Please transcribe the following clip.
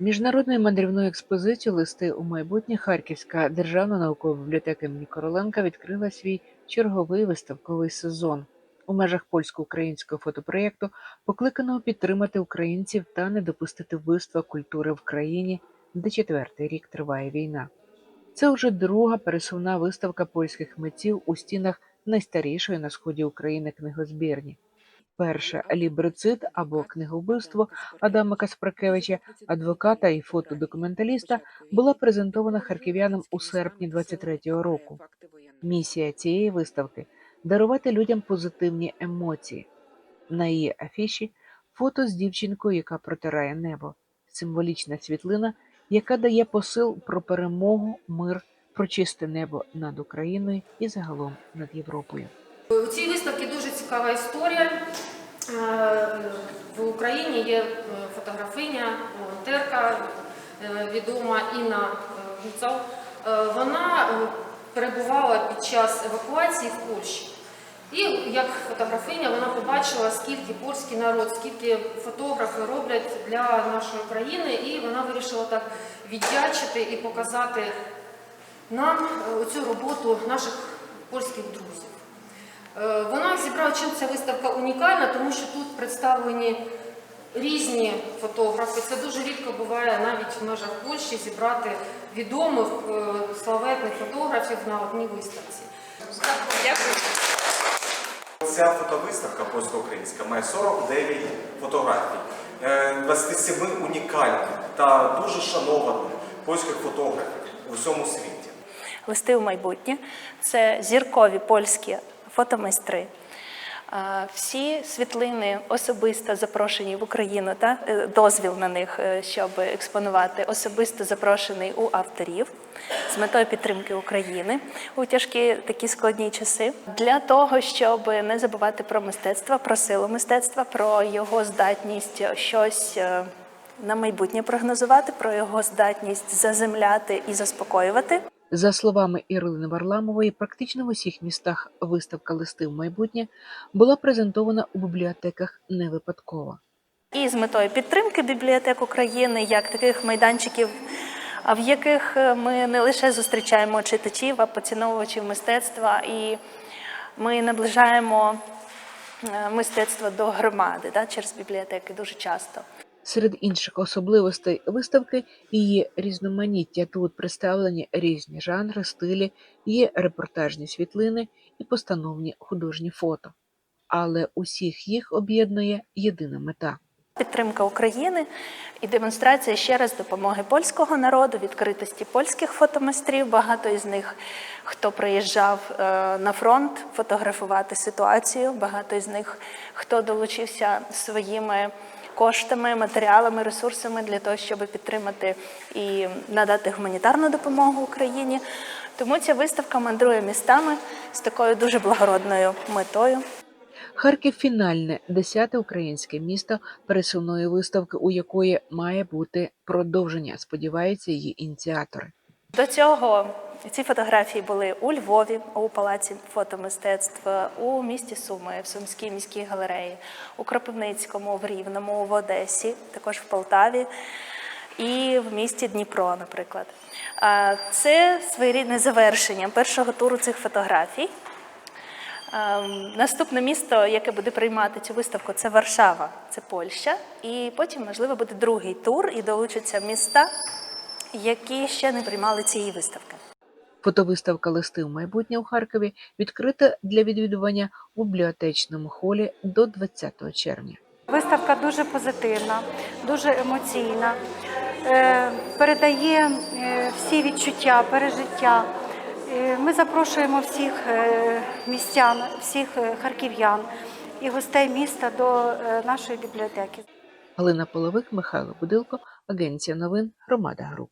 Міжнародною мандрівною експозицією «Листи у майбутнє» Харківська державна наукова бібліотека імені Короленка відкрила свій черговий виставковий сезон у межах польсько-українського фотопроєкту, покликаного підтримати українців та не допустити вбивства культури в країні, де четвертий рік триває війна. Це вже друга пересувна виставка польських митців у стінах найстарішої на сході України книгозбірні. Перша лібрицид або книговбивство Адама Каспракевича, адвоката і фотодокументаліста, була презентована харків'янам у серпні 23-го року. Місія цієї виставки дарувати людям позитивні емоції. На її афіші фото з дівчинкою, яка протирає небо, символічна світлина, яка дає посил про перемогу, мир, про чисте небо над Україною і загалом над Європою. У цій виставці дуже цікава історія. Е, В Україні є е, фотографиня, волонтерка е, відома Інна. Е, Вона перебувала під час евакуації в Польщі. І як фотографиня вона побачила, скільки польський народ, скільки фотографи роблять для нашої країни, і вона вирішила так віддячити і показати нам цю роботу наших польських друзів. Е, Вона зібрала чим ця виставка унікальна, тому що тут представлені різні фотографи. Це дуже рідко буває навіть в межах Польщі зібрати відомих е, славетних фотографів на одній виставці. Дякую. Ця фотовиставка польсько-українська має 49 фотографій, е, 27 унікальних та дуже шанованих польських фотографів у всьому світі. Листи у майбутнє це зіркові польські фотомайстри. Е, Всі світлини особисто запрошені в Україну, та е, дозвіл на них, е, щоб експонувати, особисто запрошений у авторів з метою підтримки України у тяжкі такі складні часи для того, щоб не забувати про мистецтво, про силу мистецтва, про його здатність щось на майбутнє прогнозувати, про його здатність заземляти і заспокоювати. За словами Ірини Варламової, практично в усіх містах виставка «Листи в майбутнє» була презентована у бібліотеках не випадково. І з метою підтримки бібліотек України як таких майданчиків, в яких е, ми не лише зустрічаємо читачів, а поціновувачів мистецтва, і ми наближаємо е, мистецтво до громади да, через бібліотеки дуже часто. Серед інших особливостей виставки її різноманіття тут представлені різні жанри, стилі, є репортажні світлини і постановні художні фото. Але усіх їх об'єднує єдина мета. Підтримка України і демонстрація ще раз допомоги польського народу, відкритості польських фотомайстрів. Багато із них, хто приїжджав е, на фронт фотографувати ситуацію. Багато із них, хто долучився своїми коштами, матеріалами, ресурсами для того, щоб підтримати і надати гуманітарну допомогу Україні. Тому ця виставка мандрує містами з такою дуже благородною метою. Харків фінальне десяте українське місто пересувної виставки, у якої має бути продовження, сподіваються її ініціатори. До цього ці фотографії були у Львові, у Палаці фотомистецтв, у місті Суми, в Сумській міській галереї, у Кропивницькому, в Рівному, в Одесі, також в Полтаві і в місті Дніпро, наприклад. Це своєрідне завершення першого туру цих фотографій. Наступне місто, яке буде приймати цю виставку, це Варшава, це Польща. І потім, можливо, буде другий тур і долучаться міста, які ще не приймали цієї виставки. Фотовиставка «Листи в майбутнє» у Харкові відкрита для відвідування у бібліотечному холі до 20 червня. Виставка дуже позитивна, дуже емоційна, е, передає е, всі відчуття, пережиття. Е, Ми запрошуємо всіх містян, всіх харків'ян і гостей міста до нашої бібліотеки. Галина Половик, Михайло Будилко, Агенція новин, Громада Груп.